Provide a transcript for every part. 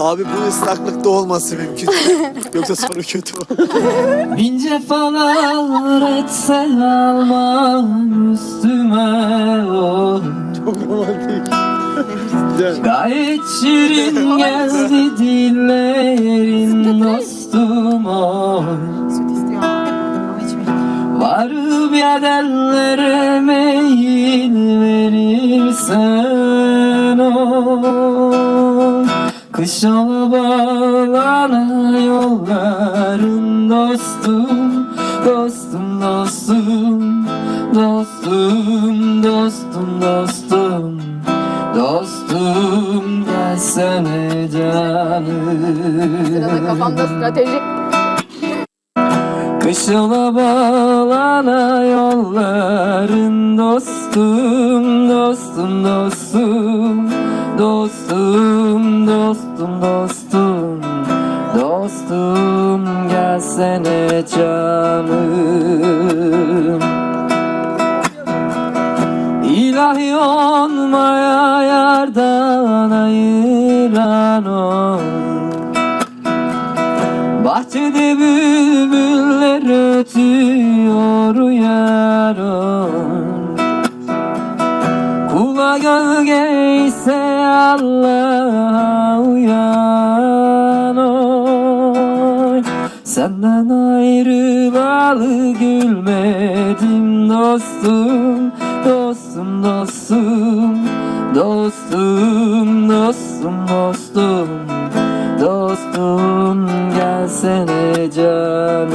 Abi bu ıslaklıkta olması mümkün. Yoksa sonu kötü. Bin cefalar etse almam üstüme oy Çok romantik. Gayet şirin geldi dillerin dostum oy Süt istiyor ama içmeyeceğim. Varıp yerlere meyil verirsen oy Kış ola bağlana yolların dostum Dostum dostum Dostum dostum dostum. Dostum gelsene canım. Kafamda strateji. Kış ola bağlana yolların dostum, dostum, dostum, dostum, dostum, dostum, dostum, gelsene canım. İlahi olmaya yardan ayıran o. Bahçede bülbüller ötüyor uyarım Kula gölge ise Allah'a uyan oy Senden ayrılalı gülmedim dostum Dostum dostum Dostum dostum dostum Dostum gelsene canım.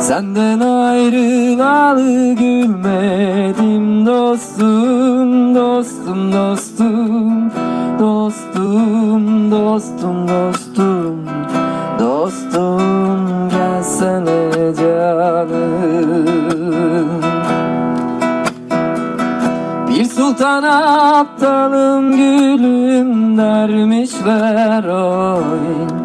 Senden ayrılalı gülmedim dostum Dostum dostum Dostum dostum dostum Dostum gelsene canım. Bir sultan aptalım gülüm dermişler oy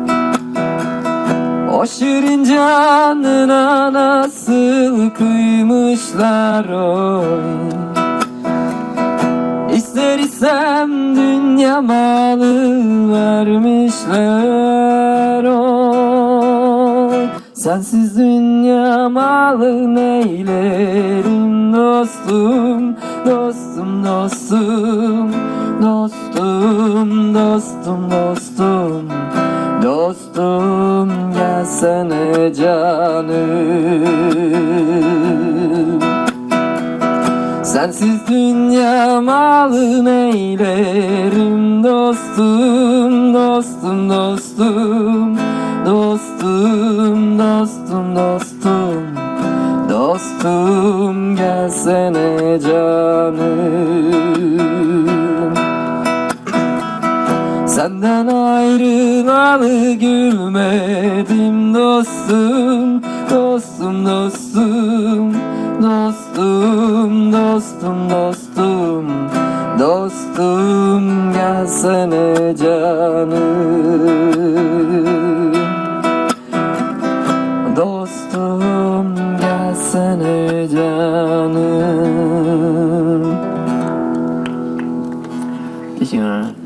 O şirin canına nasıl kıymışlar oy. İster isem dünya malı vermişler oy. Sensiz dünya malı neylerim dostum Dostum dostum Dostum dostum dostum Dostum gelsene canım. Sensiz dünya malı neylerim dostum Dostum dostum. Dostum dostum dostum. Dostum gelsene canım. Senden Yarınalı gülmedim dostum Dostum dostum Dostum dostum dostum Dostum gelsene canım. Dostum gelsene canım. Teşekkürler